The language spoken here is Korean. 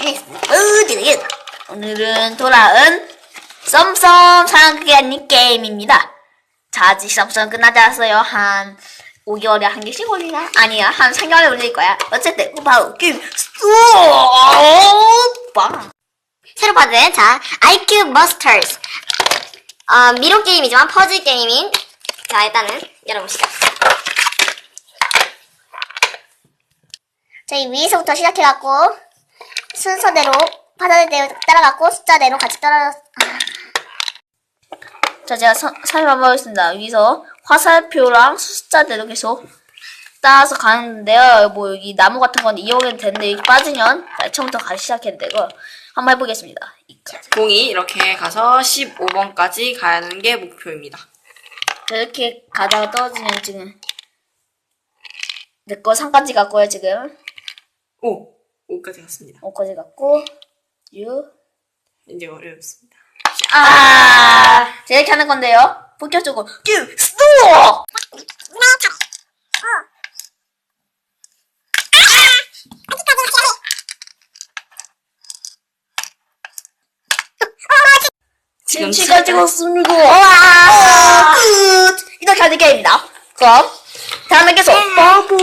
우드 오늘은 돌아온 썸썸 아닌 게임입니다. 자, 아직 썸썸 끝나지 않았어요. 한 5개월에 한 개씩 걸리나? 아니야, 한 3개월에 걸릴 거야. 어쨌든, 바로 게임 쏙빵! 새로 받은 자 IQ Busters 어, 미로 게임이지만 퍼즐 게임인 자 일단은 열어보시죠 저희 위에서부터 시작해갖고 순서대로 바다대로 따라갔고 숫자대로 같이 따라 자, 제가 서- 살펴보겠습니다. 여기서 화살표랑 숫자대로 계속 따라서 가는데요. 뭐, 여기 나무 같은 건 이용해도 되는데, 여기 빠지면, 자, 처음부터 다시 시작해도 되고, 한번 해보겠습니다. 공이 이렇게 가서 15번까지 가는 게 목표입니다. 자, 이렇게 가다가 떨어지면 지금, 내거 3까지 갔고요, 지금. 5! 5까지 갔습니다. 5까지 갔고, 6. 이제 어렵습니다. 아! 자, 이렇게 하는 건데요. 본격적으로, 큐! 스톱! 지금 치가 찍었습니다. 아! 와! 끝! 이렇게 하는 게임입니다. 그럼, 다음에 계속, 바보!